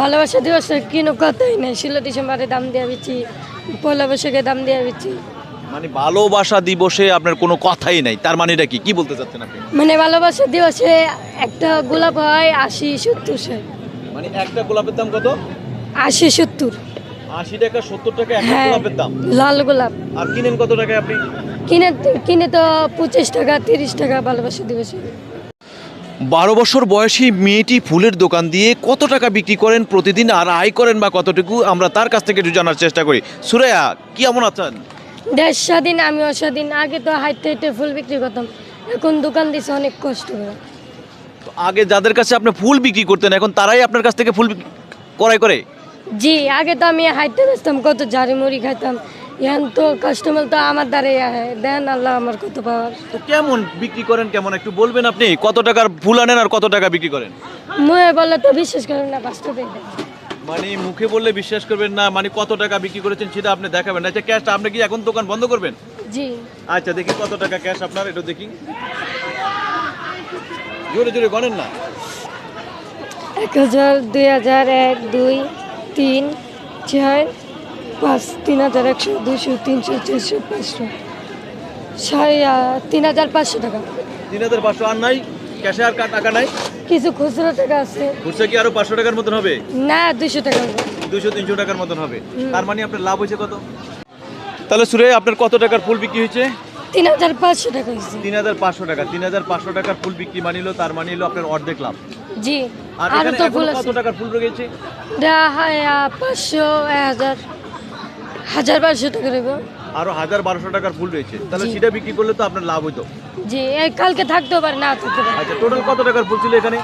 ভালোবাসা দিবসে কিনো কথাই নেই? ষোলো ডিসেম্বরে দাম দিয়ে দিচ্ছি পয়লা বৈশাখে দাম দিয়ে দিচ্ছি। মানে ভালোবাসা দিবসে আপনার কোনো কথাই নাই তার মানেটা কি? কি বলতে চাচ্ছেন আপনি? মানে ভালোবাসা দিবসে একটা গোলাপ হয় আশি সত্তর সে মানে একটা গোলাপের দাম কত? আশি সত্তর। আশি টাকা সত্তর টাকা একটা হ্যাঁ গোলাপের দাম। লাল গোলাপ। আর কিনেন কত টাকায় আপনি? কিনে কিনে তো পঁচিশ টাকা তিরিশ টাকা ভালোবাসা দিবসে। বারো বছর বয়সী মেয়েটি ফুলের দোকান দিয়ে কত টাকা বিক্রি করেন প্রতিদিন আর আয় করেন বা কতটুকু আমরা তার কাছ থেকে একটু জানার চেষ্টা করি। সুরাইয়া কি এমন আছেন? দেশ স্বাধীন আমি অস্বাধীন। আগে তো হাইটে হাইটে ফুল বিক্রি করতাম। এখন দোকান দিছে অনেক কষ্ট করে। তো আগে যাদের কাছে আপনি ফুল বিক্রি করতেন এখন তারাই আপনার কাছ থেকে ফুল বিক্রি- ক্রয় করে? জি আগে তো আমি হাইটে বেচতাম কত ঝাড়ি মুড়ি খাইতাম। এখন তো কাস্টমার তো আমার দ্বারাই আহে। দেন আল্লাহ আমার কত পাওয়ার। তো কেমন বিক্রি করেন কেমন? একটু বলবেন আপনি কত টাকার ফুল আনেন আর কত টাকা বিক্রি করেন? মুয়ে বলে তো বিশ্বাস করেন না বাস্তবে মানে মুখে বললে বিশ্বাস করবেন না মানে কত টাকা বিক্রি করেছেন সেটা আপনি দেখাবেন আচ্ছা ক্যাশটা আপনি কি এখন দোকান বন্ধ করবেন? জি। আচ্ছা দেখি কত টাকা ক্যাশ আপনার এটা দেখি। জোরে জোরে গণেন না। এক হাজার দুই হাজার এক দুই তিন চার পাঁচ তিন হাজার একশো দুশো তিনশো চারশো পাঁচশো। সাড়ে তিন হাজার পাঁচশো টাকা। তিন হাজার পাঁচশো আর নাই? ক্যাশে আর টাকা নাই? কিছু খুচরো টাকা আছে। খুচরা কি আরও পাঁচশো টাকার মতন হবে? না দুশো টাকা। দুশো তিনশো টাকার মতন হবে। তার মানে আপনার লাভ হয়েছে কত? তাহলে সুরে আপনার কত টাকার ফুল বিক্রি হয়েছে? তিন হাজার পাঁচশো টাকা হয়েছে। তিন হাজার পাঁচশো টাকা তিন হাজার পাঁচশো টাকার ফুল বিক্রি মানিলো তার মানিলো আপনার অর্ধেক লাভ। জি আর তো ফুল কত টাকার ফুল রয়েছে? পাঁচশো এক হাজার। হাজার বারোশো টাকা দেবো আরও হাজার বারোশো টাকার ফুল রয়েছে। তাহলে জি। সেটা বিক্রি করলে তো আপনার লাভ হইতো। জি এই কালকে থাকতেও পারে না থাকতে পারে। আচ্ছা টোটাল কত টাকার ফুল ছিল এখানে?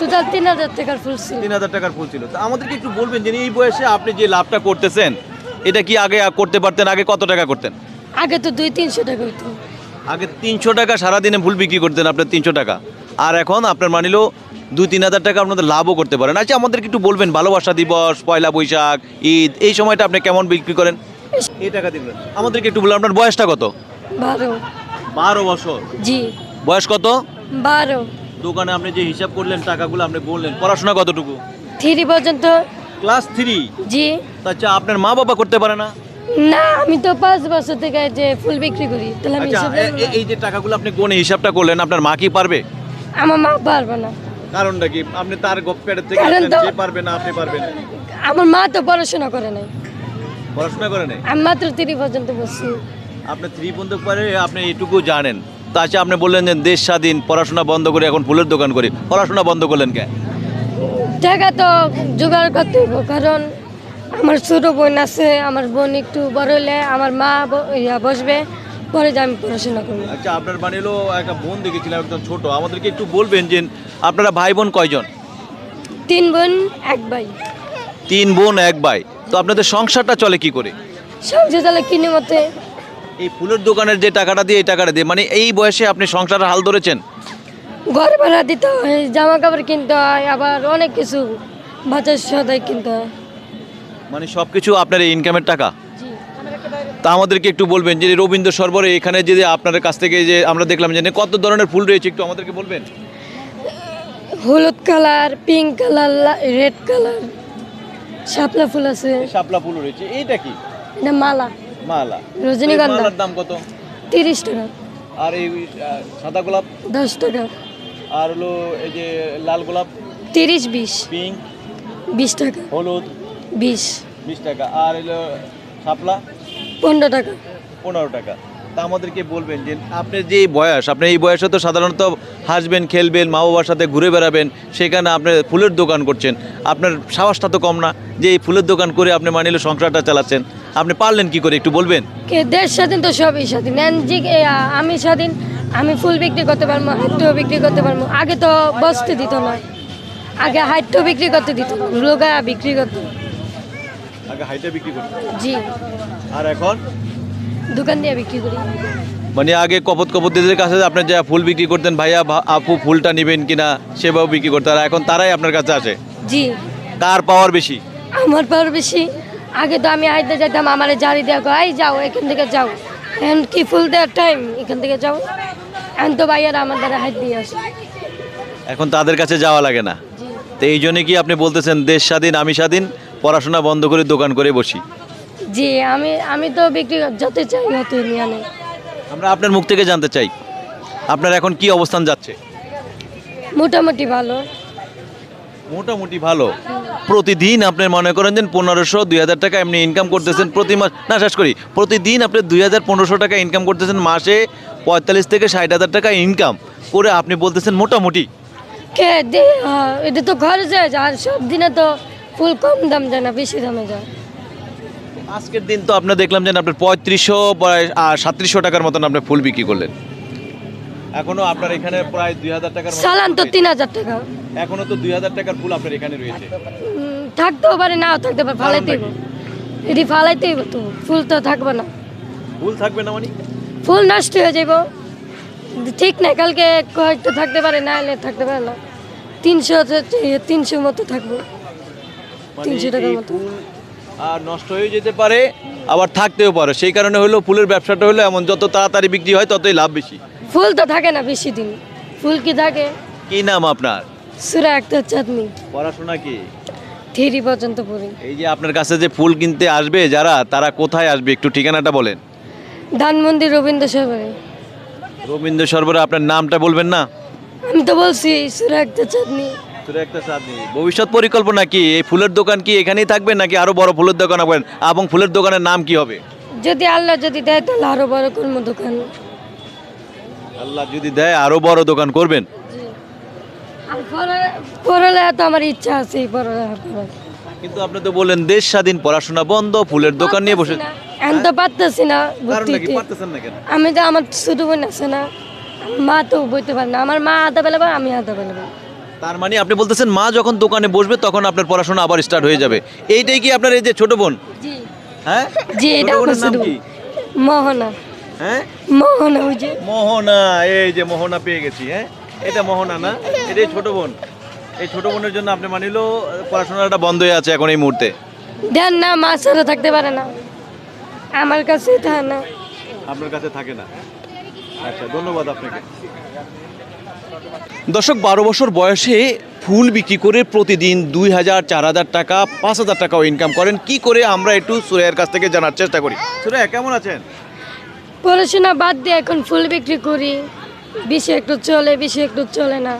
টোটাল তিন হাজার টাকার ফুল ছিল। তিন হাজার টাকার ফুল ছিল। তো আমাদেরকে একটু বলবেন যে এই বয়সে আপনি যে লাভটা করতেছেন এটা কি আগে করতে পারতেন আগে কত টাকা করতেন? আগে তো দুই তিনশো টাকা হইতো। আগে তিনশো টাকা সারাদিনে ফুল বিক্রি করতেন আপনার তিনশো টাকা। আর এখন আপনার মানিলো দুই তিন হাজার টাকা আপনাদের লাভও করতে পারেন। আচ্ছা আমাদেরকে একটু বলবেন ভালোবাসা দিবস পয়লা বৈশাখ ঈদ এই সময়টা আপনি কেমন বিক্রি করেন? এই টাকা দিবেন আমাদেরকে একটু বলুন আপনার বয়সটা কত? বারো। বারো বছর। জি। বয়স কত? বারো। দোকানে আপনি যে হিসাব করলেন টাকাগুলো আপনি বললেন পড়াশোনা কতটুকু? থ্রি পর্যন্ত। Class three? জি। আচ্ছা আপনার মা বাবা করতে পারে না? না আমি তো পাঁচ বছর থেকে যে ফুল বিক্রি করি তাহলে আমি আচ্ছা এই যে টাকাগুলো আপনি কোন হিসাবটা করলেন আপনার মা কি পারবে? আমার মা পারবে না। কারণটা কি? আপনি তার পেটের থেকে সে পারবে না আপনি পারবেন। আমার মা তো পড়াশোনা করে নাই। পড়াশোনা করে নাই? আমি মাত্র থ্রি পর্যন্ত বসছি আপনি থ্রি পর্যন্ত পারে আপনি এইটুকু জানেন। তা আচ্ছা আপনি বললেন যে দেশ স্বাধীন পড়াশোনা বন্ধ করে এখন ফুলের দোকান করি। পড়াশোনা বন্ধ করলেন কে? টাকা তো জোগাড় করতে হইব কারণ আমার ছোট বোন আছে আমার বোন একটু বড় হলে আমার মা বসবে। পরে যে আমি পড়াশোনা করব। আচ্ছা আপনার মানে হলো একটা বোন দেখেছিলাম একদম ছোট। আমাদেরকে একটু বলবেন যে আপনারা ভাই বোন কয়জন? তিন বোন এক ভাই। তিন বোন এক ভাই। তো আপনাদের সংসারটা চলে কি করে? সবজি তাহলে কিনে মতে। এই ফুলের দোকানের যে টাকাটা দিয়ে এই টাকাটা দিয়ে মানে এই বয়সে আপনি সংসারের হাল ধরেছেন? ঘর ভাড়া দিতে হয় জামা কাপড় কিনতে হয় আবার অনেক কিছু বাজার সদাই কিনতে হয়। মানে সব কিছু আপনার এই ইনকামের টাকা? তা আমাদেরকে একটু বলবেন যে রবীন্দ্র সরবরে এখানে যে আপনাদের কাছ থেকে যে আমরা দেখলাম যে কত ধরনের ফুল রয়েছে একটু আমাদেরকে বলবেন? হলুদ colour pink colour red colour শাপলা ফুল আছে। শাপলা ফুল রয়েছে। এইটা কি? এটা মালা। মালা। রজনীগন্ধা। মালার দাম কত? তিরিশ টাকা। আর এই সাদা গোলাপ? দশ টাকা। আর হলো এই যে লাল গোলাপ? তিরিশ বিশ। পিঙ্ক? বিশ টাকা। হলুদ? বিশ। বিশ টাকা। আর হলো শাপলা? পনেরো টাকা। পনেরো টাকা। তা আমাদেরকে বলবেন যে আপনার যে বয়স আপনি এই বয়সে তো সাধারণত হাসবেন খেলবেন মা বাবার সাথে ঘুরে বেড়াবেন সেখানে আপনি ফুলের দোকান করছেন। আপনার সাহসটা তো কম না যে এই ফুলের দোকান করে আপনি মানিলে সংসারটা চালাচ্ছেন। আপনি পারলেন কি করে একটু বলবেন? কে দেশ স্বাধীন তো সবই স্বাধীন। যে আমি স্বাধীন আমি ফুল বিক্রি করতে পারব হাইটও বিক্রি করতে পারব। আগে তো বসতে দিত না। আগে হাইটও বিক্রি করতে দিত লোগা বিক্রি করতে। আগে হাইটা বিক্রি করতেন জি। আর এখন? দোকান দিয়ে বিক্রি করি। মানে আগে কপত কপতিদের কাছে আপনি যা ফুল বিক্রি করতেন ভাইয়া আপু ফুলটা নেবেন কিনা সেভাবে বিক্রি করতেন আর এখন তারাই আপনার কাছে আসে? জি। কার পাওয়ার বেশি? আমার পর বেশি। আগে তো আমি হাইতে যেতাম আমার জারি কয়, এই যাও এখান থেকে যাও। এখন কি ফুল দেওয়ার টাইম এখান থেকে যাও। এখন তো ভাইয়ারা আমার দ্বারা হাইট দিয়ে আসে। এখন তাদের কাছে যাওয়া লাগে না। তো এই জন্য কি আপনি বলতেছেন দেশ স্বাধীন আমি স্বাধীন পড়াশোনা বন্ধ করে দোকান করে বসি। জি আমি আমি তো বিক্রি যত চাই হতে নিয়ে নেই। আমরা আপনার মুখ থেকে জানতে চাই আপনার এখন কি অবস্থান যাচ্ছে? মোটামুটি ভালো। মোটামুটি ভালো। প্রতিদিন আপনি মনে করেন যে পনেরোশো দুই হাজার টাকা এমনি ইনকাম করতেছেন প্রতি মাস না শেষ করি। প্রতিদিন আপনি দুই হাজার পনেরোশো টাকা ইনকাম করতেছেন মাসে পঁয়তাল্লিশ থেকে ষাট হাজার টাকা ইনকাম করে আপনি বলতেছেন মোটামুটি। এটা তো ঘরে যায় আর সব দিনে তো ফুল কম দাম যায় না বেশি দামে যায় আজকের দিন তো আপনার দেখলাম যে আপনার পঁয়ত্রিশশো আর সাতত্রিশশো টাকার মতন আপনি ফুল বিক্রি করলেন। এখনও আপনার এখানে প্রায় দুই হাজার টাকার সালান তো তিন হাজার টাকা। এখনও তো দুই হাজার টাকার ফুল আপনার এখানে রয়েছে। থাকতেও পারে নাও থাকতে পারে ফালাইতেই এটি ফালাইতেই তো ফুল তো থাকবে না। ফুল থাকবে না মানে? ফুল নষ্ট হয়ে যাব ঠিক না কালকে কয়েকটা থাকতে পারে না এলে থাকতে পারে না। তিনশো তিনশো মতো থাকব। মানে 300 টাকার মতো। ফুল আর নষ্ট হয়ে যেতে পারে আবার থাকতেও পারে। সেই কারণে হলো ফুলের ব্যবসাটা হলো এমন যত তাড়াতাড়ি বিক্রি হয় ততই লাভ বেশি। ফুল তো থাকে না বেশি দিন। ফুল কি থাকে? কি নাম আপনার? সুরা একটা চাঁদনি। পড়াশোনা কি? থ্রি পর্যন্ত পড়ি। এই যে আপনার কাছে যে ফুল কিনতে আসবে যারা তারা কোথায় আসবে? একটু ঠিকানাটা বলেন। ধানমন্দির রবীন্দ্র সরবরে রবীন্দ্র সরবরে আপনার নামটা বলবেন না? আমি তো বলছি সুরা একটা চাঁদনি। ভবিষ্যৎ পরিকল্পনা কি? এই ফুলের দোকান কি এখানেই থাকবে নাকি আরও বড় ফুলের দোকান হবে? এবং ফুলের দোকানের নাম কি হবে? যদি আল্লাহ যদি দেয় তাহলে আরও বড় করব দোকান। আল্লাহ যদি দেয় আরও বড় দোকান করবেন? পড়ালেখা তো আমার ইচ্ছা আছে পড়ালেখা করার। কিন্তু আপনি তো বললেন দেশ স্বাধীন পড়াশোনা বন্ধ ফুলের দোকান নিয়ে বসে এখন তো পারতেছি না কারণ ভর্তি নাকি হতে। পারতেছেন না কেন? আমি তো আমার ছোট বোন আছে না মা তো বইতে পারে না। আমার মা আধা বেলা আমি আধা বেলা। তার মানে আপনি বলতেছেন মা যখন দোকানে বসবে তখন আপনার পড়াশোনা আবার স্টার্ট হয়ে যাবে। এইটাই কি আপনার এই যে ছোট বোন? হ্যাঁ? জি এটা নাম কি? মোহনা। হ্যাঁ? মোহনা ওই যে। মোহনা এই যে মোহনা পেয়ে গেছি হ্যাঁ? এটা মোহনা না এটাই ছোট বোন। এই ছোট বোনের জন্য আপনি মানিল পড়াশোনাটা বন্ধ হয়ে আছে এখন এই মুহূর্তে। দেন না মা ছাড়া থাকতে পারে না। আমার কাছে থাকে না। আপনার কাছে থাকে না। আচ্ছা ধন্যবাদ আপনাকে। দর্শক বারো বছর বয়সে ফুল বিক্রি করে প্রতিদিন দুই হাজার চার হাজার টাকা পাঁচ হাজার টাকাও ইনকাম করেন। কি করে আমরা একটু সুরাইয়ের কাছ থেকে জানার চেষ্টা করি? সুরাইয়া কেমন আছেন? পড়াশোনা বাদ দিয়ে এখন ফুল বিক্রি করি। বেশি একটু চলে বেশি একটু চলে না।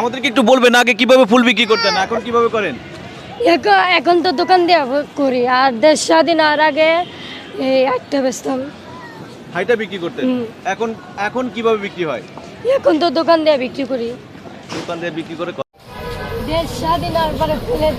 আমাদেরকে একটু বলবেন আগে কীভাবে ফুল বিক্রি করতেন এখন কীভাবে করেন? এখন এখন তো দোকান দিয়ে করি। আর দেশ স্বাধীন আর আগে এই একটা বেচতাম। হাইটা বিক্রি করতেন। এখন এখন কীভাবে বিক্রি হয়? এখন তো দোকান দিয়ে বিক্রি করি। দোকান দিয়ে বিক্রি করে দেশ স্বাধীন আর পরে ফুলের